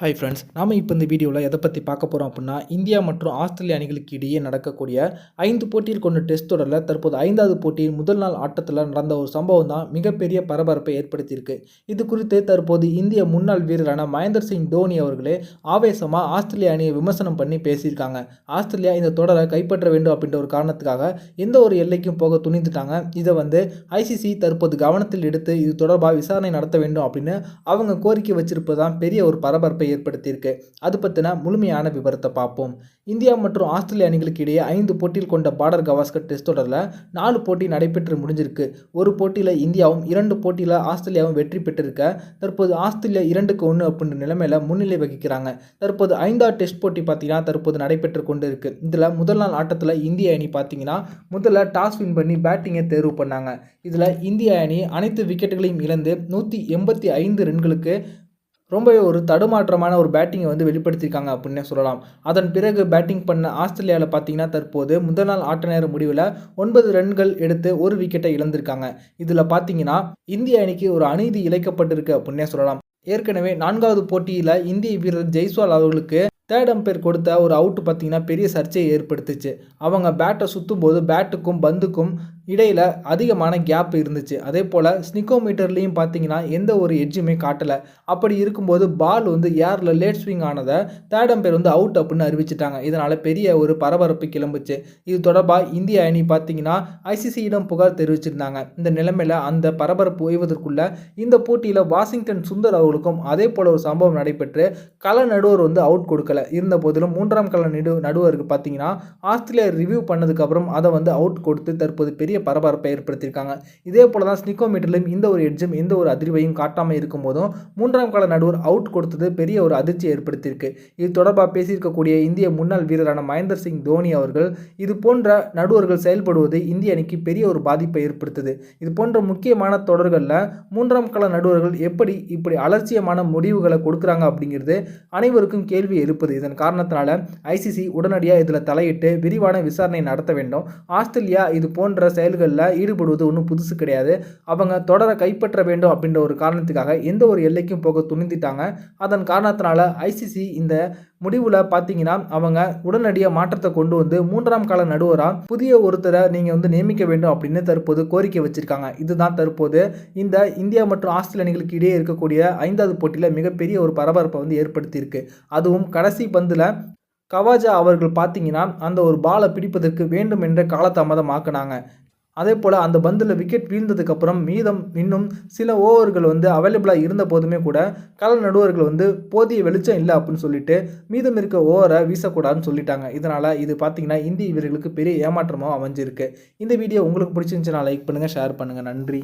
Hi friends நாம் இப்போ இந்த வீடியோவில் எதை பற்றி பார்க்க போகிறோம் அப்படின்னா இந்தியா மற்றும் ஆஸ்திரேலிய அணிகளுக்கு இடையே நடக்கக்கூடிய ஐந்து போட்டியில் கொண்ட டெஸ்ட் தொடரில் தற்போது ஐந்தாவது போட்டியின் முதல் நாள் ஆட்டத்தில் நடந்த ஒரு சம்பவம் தான் மிகப்பெரிய பரபரப்பை ஏற்படுத்தியிருக்கு. இது குறித்து தற்போது இந்திய முன்னாள் வீரரான மகேந்தர் சிங் தோனி அவர்களே ஆவேசமாக ஆஸ்திரேலிய அணியை விமர்சனம் பண்ணி பேசியிருக்காங்க. ஆஸ்திரேலியா இந்த தொடரை கைப்பற்ற வேண்டும் அப்படின்ற ஒரு காரணத்துக்காக எந்த ஒரு எல்லைக்கும் போக துணிந்துட்டாங்க. இதை வந்து ஐசிசி தற்போது கவனத்தில் எடுத்து இது தொடர்பாக விசாரணை நடத்த வேண்டும் அப்படின்னு அவங்க கோரிக்கை வச்சிருப்பது தான் பெரிய ஒரு பரபரப்பை ஏற்படுத்தியிருக்கு. அது பற்றின முழுமையான விவரத்தை பார்ப்போம். இந்தியா மற்றும் ஆஸ்திரேலிய அணிகளுக்கு இடையே ஐந்து போட்டியில் கொண்ட பார்டர் கவாஸ்கர் டெஸ்ட் தொடரில் நாலு போட்டி நடைபெற்று முடிஞ்சிருக்கு. ஒரு போட்டியில் இந்தியாவும் இரண்டு போட்டியில் ஆஸ்திரேலியாவும் வெற்றி பெற்றிருக்க தற்போது ஆஸ்திரேலியா இரண்டுக்கு ஒன்று அப்படின்ற நிலைமையில் முன்னிலை வகிக்கிறாங்க. தற்போது ஐந்தாவது டெஸ்ட் போட்டி பார்த்தீங்கன்னா தற்போது நடைபெற்று கொண்டு இருக்கு இதில் முதல் நாள் ஆட்டத்தில் இந்திய அணி பார்த்தீங்கன்னா முதல்ல டாஸ் வின் பண்ணி பேட்டிங்கை தேர்வு பண்ணாங்க. இதில் இந்திய அணி அனைத்து விக்கெட்டுகளையும் இழந்து நூற்றி எண்பத்தி ஐந்து ரன்களுக்கு ரொம்பவே ஒரு தடுமாற்றமான ஒரு பேட்டிங்கை வந்து வெளிப்படுத்தியிருக்காங்க அப்படின்னே சொல்லலாம். அதன் பிறகு பேட்டிங் பண்ண ஆஸ்திரேலியாவில் பார்த்தீங்கன்னா தற்போது முதல் நாள் ஆட்ட நேர முடிவில் ஒன்பது ரன்கள் எடுத்து ஒரு விக்கெட்டை இழந்திருக்காங்க. இதில் பார்த்தீங்கன்னா இந்திய அணிக்கு ஒரு அநீதி இழைக்கப்பட்டிருக்கு அப்படின்னே சொல்லலாம். ஏற்கனவே நான்காவது போட்டியில் இந்திய வீரர் ஜெய்ஸ்வால் அவர்களுக்கு தேர்ட் அம்பையர் கொடுத்த ஒரு அவுட்டு பார்த்தீங்கன்னா பெரிய சர்ச்சையை ஏற்படுத்துச்சு. அவங்க பேட்டை சுற்றும் போது பேட்டுக்கும் பந்துக்கும் இடையில் அதிகமான கேப் இருந்துச்சு. அதே போல் ஸ்னிக்கோமீட்டர்லேயும் பார்த்தீங்கன்னா எந்த ஒரு எட்ஜுமே காட்டலை. அப்படி இருக்கும்போது பால் வந்து ஏரில் லேட் ஸ்விங் ஆனதை தேர்ட் அம்பையர் வந்து அவுட் அப்படின்னு அறிவிச்சிட்டாங்க. இதனால் பெரிய ஒரு பரபரப்பு கிளம்புச்சு. இது தொடர்பாக இந்திய அணி பார்த்தீங்கன்னா ஐசிசியிடம் புகார் தெரிவிச்சிருந்தாங்க. இந்த நிலைமையில் அந்த பரபரப்பு ஓய்வதற்குள்ளே இந்த போட்டியில் வாஷிங்டன் சுந்தர் அவர்களுக்கும் அதே போல் ஒரு சம்பவம் நடைபெற்று கள நடுவர் வந்து அவுட் கொடுக்கல. இருந்த போதிலும் மூன்றாம் கள நடு நடுவருக்கு பார்த்தீங்கன்னா ஆஸ்திரேலியா ரிவ்யூ பண்ணதுக்கப்புறம் அதை வந்து அவுட் கொடுத்து தற்போது பெரிய பரபரப்பை ஏற்படுத்தியிருக்காங்க. இதே போல தான் ஸ்னிக்கோமீட்டர்லையும் இந்த ஒரு எட்ஜும் எந்த ஒரு அதிர்வையும் காட்டாமல் இருக்கும் போதும் மூன்றாம் கால நடுவர் அவுட் கொடுத்தது பெரிய ஒரு அதிர்ச்சியை ஏற்படுத்தியிருக்கு. இது தொடர்பாக பேசியிருக்கக்கூடிய இந்திய முன்னாள் வீரரான மகேந்தர் சிங் தோனி அவர்கள் இது போன்ற நடுவர்கள் செயல்படுவது இந்திய அணிக்கு பெரிய ஒரு பாதிப்பை ஏற்படுத்துது. இது போன்ற முக்கியமான தொடர்களில் மூன்றாம் கால நடுவர்கள் எப்படி இப்படி அலட்சியமான முடிவுகளை கொடுக்குறாங்க அப்படிங்கிறது அனைவருக்கும் கேள்வி எழுப்புது. இதன் காரணத்தினால ஐசிசி உடனடியாக இதில் தலையிட்டு விரிவான விசாரணை நடத்த வேண்டும். ஆஸ்திரேலியா இது போன்ற செயல்களில் ஈடுபடுவது ஒன்றும் புதுசு கிடையாது. அவங்க தொடரை கைப்பற்ற வேண்டும் அப்படின்ற ஒரு காரணத்துக்காக எந்த ஒரு எல்லைக்கும் போக துணிந்துட்டாங்க. அதன் காரணத்தினால ஐசிசி இந்த முடிவில் பார்த்தீங்கன்னா அவங்க உடனடியாக மாற்றத்தை கொண்டு வந்து மூன்றாம் கால நடுவராக புதிய ஒருத்தரை நீங்கள் வந்து நியமிக்க வேண்டும் அப்படின்னு தற்போது கோரிக்கை வச்சுருக்காங்க. இதுதான் தற்போது இந்த இந்தியா மற்றும் ஆஸ்திரேலிய அணிகளுக்கு இடையே இருக்கக்கூடிய ஐந்தாவது போட்டியில் மிகப்பெரிய ஒரு பரபரப்பை வந்து ஏற்படுத்தியிருக்கு. அதுவும் கடைசி பந்தில் கவாஜா அவர்கள் பார்த்தீங்கன்னா அந்த ஒரு பாலை பிடிப்பதற்கு வேண்டும் என்ற காலதாமதம் ஆக்குனாங்க. அதே போல் அந்த பந்தில் விக்கெட் வீழ்ந்ததுக்கப்புறம் மீதம் இன்னும் சில ஓவர்கள் வந்து அவைலபிளாக இருந்த போதுமே கூட கள நடுவர்கள் வந்து போதிய வெளிச்சம் இல்லை அப்படின்னு சொல்லிட்டு மீதம் இருக்க ஓவரை வீசக்கூடாதுன்னு சொல்லிட்டாங்க. இதனால் இது பார்த்திங்கன்னா இந்திய வீரர்களுக்கு பெரிய ஏமாற்றமாக அமைஞ்சிருக்கு. இந்த வீடியோ உங்களுக்கு பிடிச்சிருந்துச்சுன்னா லைக் பண்ணுங்கள் ஷேர் பண்ணுங்கள் நன்றி.